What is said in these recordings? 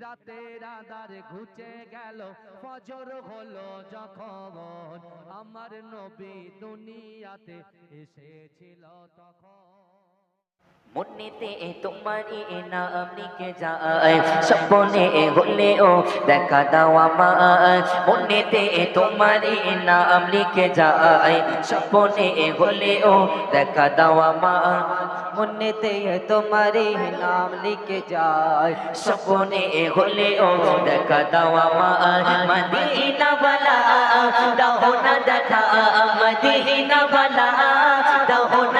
রাতের রাদার ঘুচে গেল ফজর হলো যখন। আমার নবী দুনিয়াতে এসেছিল তখন। মনেতে তোমারই নাম লিখে যায়। স্বপ্নে হলেও দেখা দাও আমার মনেতে তোমারই নাম লিখে যায়। স্বপ্নে হলেও দেখা দাও আমার মনেতে তোমারে নাম লিখে যায়। স্বপ্নে হলেও দেখা দাও আমার মদিনা বালা দাও না দেখা। মদিনা বালা দাও না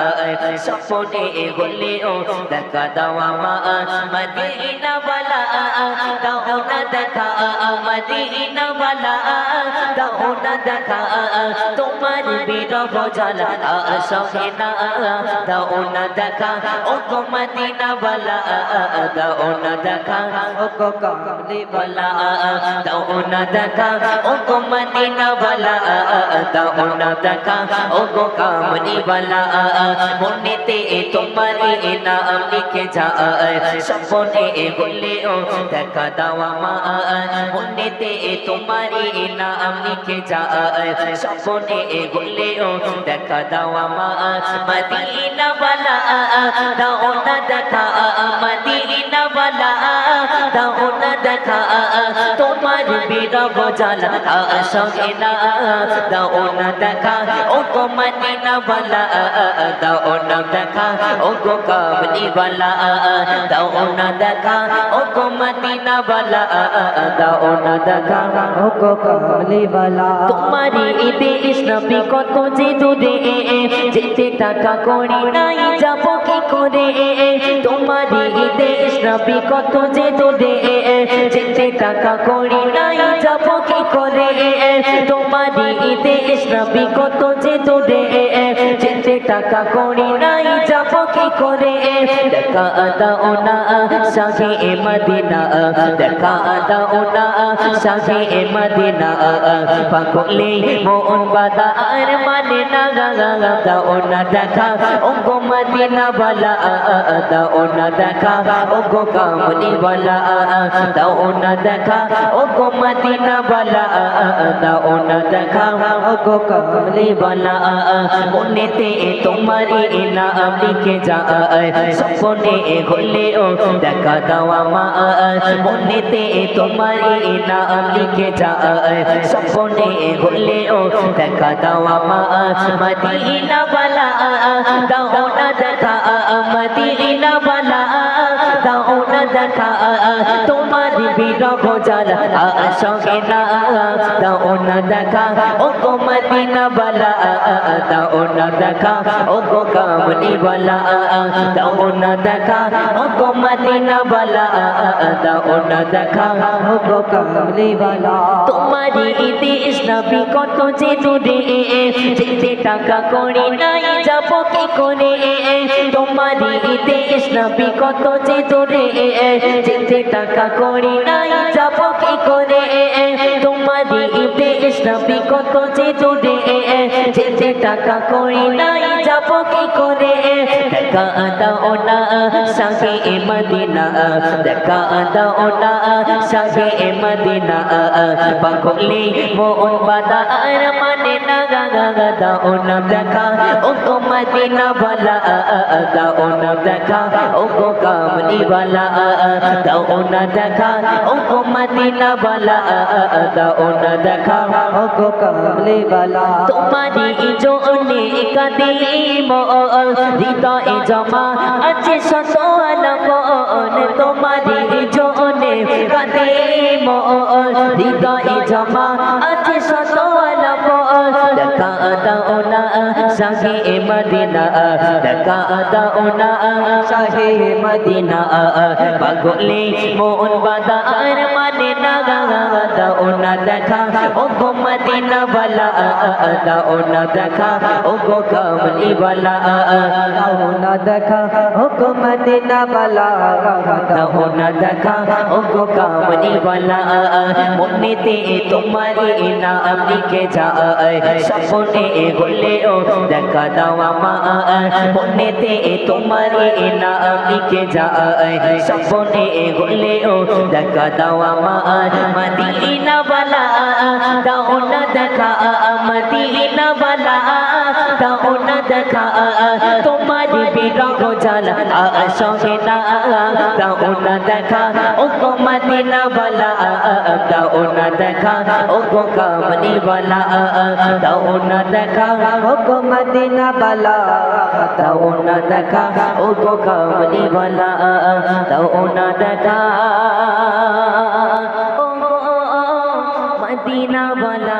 স্বপ্নে হলেও দেখা দাও আমার মদিনা বালা দাও না দেখা মদিনা বালা দাও না দেখা তোমার বিরহ জ্বালা আসে না দাও না দেখা, ও গো মদিনা বালা দাও না দেখা, ও গো কামলি বালা দাও না দেখা, ও গো মদিনা বালা দাও না দেখা, ও গো কামনি বালা মনেতে তোমারি নাম লিখে যায়। স্বপ্নে হলেও দেখা দাও আমার মনেতে তোমারি নাম লিখে যায়। স্বপ্নে হলেও দেখা দাও আমার মদিনা বালা দাও না দেখা। মদিনা বালা দাও না দেখা। তোমার বিরহ জ্বালা আসে না। দাও না দেখা ও গো মদিনা বালা। দাও না দেখা ও গো কামনি বালা। দাও না দেখা ও গো মদিনা বালা। দাও না দেখা ও গো কামলি বালা। তোমারি ঈদে ইসলামী কত যে দূরে, যেতে টাকা করি নাই, যাব কি করে? তোমারি ঈদে ইসলামী কত যে দূরে যেতে টাকা করি নাই যাব কি করে? তোমারি ঈদে ইসলামী কত যে দূরে। টাকা করি নাই, যাব কি করে? দেখা দাও না, শাহে মদিনা। দেখা দাও না, শাহে মদিনা। পাগলে মন বাদা আর মানে না। দাও না দেখা ও গো মদিনা বালা। দাও না দেখা ও গো কামনি বালা দাও না দেখা ও গো মদিনা বালা। দাও না দেখা ও গো কামলি বালা। মনেতে তোমারি নাম লিখে যায়। স্বপ্নে হলেও দেখা দাও মা মনেতে তোমারই নাম লিখে যায়। স্বপ্নে হলেও দেখা দাও মা মদিনা বালা দাও না দেখা। মদিনা বালা দেখা তোমার বিরহ জ্বালা আসে না দাও না দেখা ও গো মদিনা বালা দাও না দেখা ও গো কামনি বালা দাও না দেখা ও গো মদিনা বালা দাও না দেখা ও গো কামলি বালা তোমারি ঈদে ইসলামী কত যে দূরে যেতে টাকা করি নাই যাব কি করে তোমারি ঈদে ইসলামী কত যে দূরে যেতে টাকা করি নাই যাব কি করে তোমার ঈদে ইসলামী কত যে দূরে যেতে টাকা করি নাই যাব কি করে? দেখা দাও না সাহে মদিনা। দেখা দাও না সাহে মদিনা। পাগলে মোহন বাদা আর মানে না, গা দাও না, দেখা। ও গো মদিনা বালা, দাও না, দেখা। ও গো কামনি বালা, দাও না, দেখা। ও গো মদিনা বালা, দাও না, দেখা। ও গো কামলি বালা। তোমারি জনে কাঁদে মন হৃদয়ে জমা। আছে শত আলমন তোমারি জনে। কাঁদে হৃদয়ে জমা। আছে শাহে মদিনা, দেখা দাও না শাহে মদিনা। পাগলে মন বাদার মানে না, দাও না দেখা। ও গো মদিনা বালা, দাও না দেখা। ও গো কামলি বালা, দাও দেখা। হুকুম মদিনা বালা, দাও না দেখা। ও গো কামলি বালা, মনেতে তোমারি নাম লিখে যায়। স্বপ্নে হলে ও দেখা দাও আমার মনেতে তোমারি নাম লিখে যায়। সপনে হলে ও দেখা দাও আমার। মদিনা বালা, দাও না দেখা, মদিনা বালা, দাও না দেখা তোমার বিরহ জ্বালা আসে না দাও না দেখা। ও গো মদিনা বালা দাও না দেখা। ও গো কামনি বালা দাও না দেখা। হুকুম মদিনা বালা দাও না দেখা। ও গো কামনি বালা দাও না দেখা। ও গো মদিনা বালা